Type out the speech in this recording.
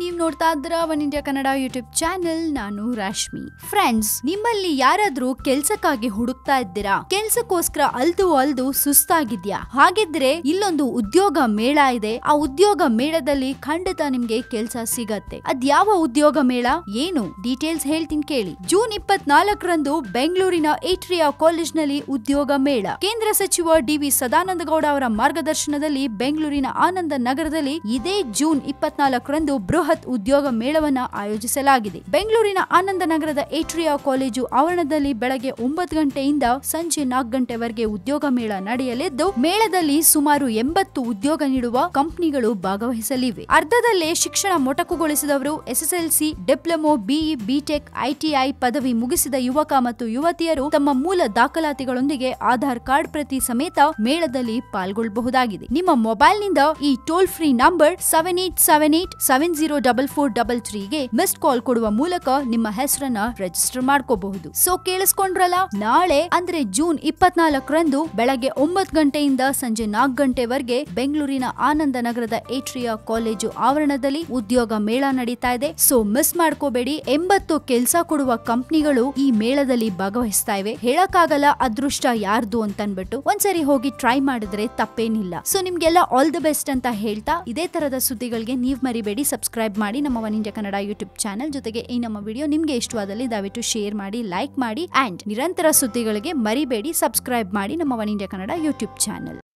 ನೀವ್ ನೋಡ್ತಾ ಇದ್ರ one India Kannada YouTube channel. ನಾನು ರಾಶ್ಮಿ. ಫ್ರೆಂಡ್ಸ್ ನಿಮ್ಮಲ್ಲಿ ಯಾರಾದ್ರೂ ಕೆಲ್ಸಕ್ಕಾಗಿ ಹುಡುಕ್ತಾ ಇದ್ದೀರಾ? ಕೆಲ್ಸಕ್ಕೋಸ್ಕರ ಅಲ್ದು ಅಲ್ದು ಸುಸ್ತಾಗಿದ್ಯಾ? ಹಾಗಿದ್ರೆ ಇಲ್ಲೊಂದು ಉದ್ಯೋಗ ಮೇಳ ಇದೆ. ಆ ಉದ್ಯೋಗ ಮೇಳದಲ್ಲಿ ಖಂಡಿತ ನಿಮ್ಗೆ ಕೆಲ್ಸ ಸಿಗತ್ತೆ. ಅದ್ಯಾವ ಉದ್ಯೋಗ ಮೇಳ? ಏನು? ಡೀಟೇಲ್ಸ್ ಹೇಳ್ತೀನಿ ಕೇಳಿ. ಜೂನ್ ಇಪ್ಪತ್ನಾಲ್ಕರಂದು ಬೆಂಗಳೂರಿನ ಏಟ್ರಿಯಾ ಕಾಲೇಜ್ನಲ್ಲಿ ಉದ್ಯೋಗ ಮೇಳ. ಕೇಂದ್ರ ಸಚಿವ ಡಿ ವಿ ಸದಾನಂದ ಗೌಡ ಅವರ ಮಾರ್ಗದರ್ಶನದಲ್ಲಿ ಬೆಂಗಳೂರಿನ ಆನಂದ ನಗರದಲ್ಲಿ ಇದೇ ಜೂನ್ ಇಪ್ಪತ್ನಾಲ್ಕರಂದು ಬೃಹತ್ ಉದ್ಯೋಗ ಮೇಳವನ್ನ ಆಯೋಜಿಸಲಾಗಿದೆ. ಬೆಂಗಳೂರಿನ ಆನಂದ ನಗರದ ಏಟ್ರಿಯಾ ಕಾಲೇಜು ಆವರಣದಲ್ಲಿ ಬೆಳಗ್ಗೆ ಒಂಬತ್ತು ಗಂಟೆಯಿಂದ ಸಂಜೆ ನಾಲ್ಕು ಗಂಟೆವರೆಗೆ ಉದ್ಯೋಗ ಮೇಳ ನಡೆಯಲಿದ್ದು, ಮೇಳದಲ್ಲಿ ಸುಮಾರು ಎಂಬತ್ತು ಉದ್ಯೋಗ ನೀಡುವ ಕಂಪನಿಗಳು ಭಾಗವಹಿಸಲಿವೆ. ಅರ್ಧದಲ್ಲೇ ಶಿಕ್ಷಣ ಮೊಟಕುಗೊಳಿಸಿದವರು SSLC, diploma, BE, BTech, ITI ಪದವಿ ಮುಗಿಸಿದ ಯುವಕ ಮತ್ತು ಯುವತಿಯರು ತಮ್ಮ ಮೂಲ ದಾಖಲಾತಿಗಳೊಂದಿಗೆ ಆಧಾರ್ ಕಾರ್ಡ್ ಪ್ರತಿ ಸಮೇತ ಮೇಳದಲ್ಲಿ ಪಾಲ್ಗೊಳ್ಳಬಹುದಾಗಿದೆ. ನಿಮ್ಮ ಮೊಬೈಲ್ನಿಂದ ಈ toll free number seven eight seven eight seven zero double four double ತ್ರೀಗೆ missed call ಕೊಡುವ ಮೂಲಕ ನಿಮ್ಮ ಹೆಸರನ್ನ ರಿಜಿಸ್ಟರ್ ಮಾಡ್ಕೋಬಹುದು. ಸೊ ಕೇಳಿಸ್ಕೊಂಡ್ರಲ್ಲ? ನಾಳೆ, ಅಂದ್ರೆ ಜೂನ್ ಇಪ್ಪತ್ನಾಲ್ಕರಂದು ಬೆಳಗ್ಗೆ ಒಂಬತ್ತು ಗಂಟೆಯಿಂದ ಸಂಜೆ ನಾಲ್ಕು ಗಂಟೆವರೆಗೆ ಬೆಂಗಳೂರಿನ ಆನಂದ ನಗರದ ಏಟ್ರಿಯಾ ಕಾಲೇಜು ಆವರಣದಲ್ಲಿ ಉದ್ಯೋಗ ಮೇಳ ನಡೀತಾ ಇದೆ. ಸೊ ಮಿಸ್ ಮಾಡ್ಕೋಬೇಡಿ. ಎಂಬತ್ತು ಕೆಲಸ ಕೊಡುವ ಕಂಪ್ನಿಗಳು ಈ ಮೇಳದಲ್ಲಿ ಭಾಗವಹಿಸ್ತಾ ಇವೆ. ಹೇಳಕ್ಕಾಗಲ್ಲ ಅದೃಷ್ಟ ಯಾರ್ದು ಅಂತ ಅನ್ಬಿಟ್ಟು ಒಂದ್ಸರಿ ಹೋಗಿ ಟ್ರೈ ಮಾಡಿದ್ರೆ ತಪ್ಪೇನಿಲ್ಲ. ಸೊ ನಿಮ್ಗೆಲ್ಲ ಆಲ್ ದ ಬೆಸ್ಟ್ ಅಂತ ಹೇಳ್ತಾ ಇದೇ ತರದ ಸುದ್ದಿಗಳಿಗೆ ನೀವ್ ಮರಿಬೇಡಿ. ಸಬ್ಸ್ಕ್ರೈಬ್ ಮಾಡಿ ನಮ್ಮ one India Kannada YouTube channel ಜೊತೆಗೆ ಈ ನಮ್ಮ ವಿಡಿಯೋ ನಿಮ್ಗೆ ಇಷ್ಟವಾದಲ್ಲಿ ದಯವಿಟ್ಟು ಶೇರ್ ಮಾಡಿ ಲೈಕ್ ಮಾಡಿ ಅಂಡ್ ನಿರಂತರ ಸುದ್ದಿಗಳಿಗೆ ಮರಿಬೇಡಿ ಸಬ್ಸ್ಕ್ರೈಬ್ ಮಾಡಿ ನಮ್ಮ one India Kannada YouTube channel.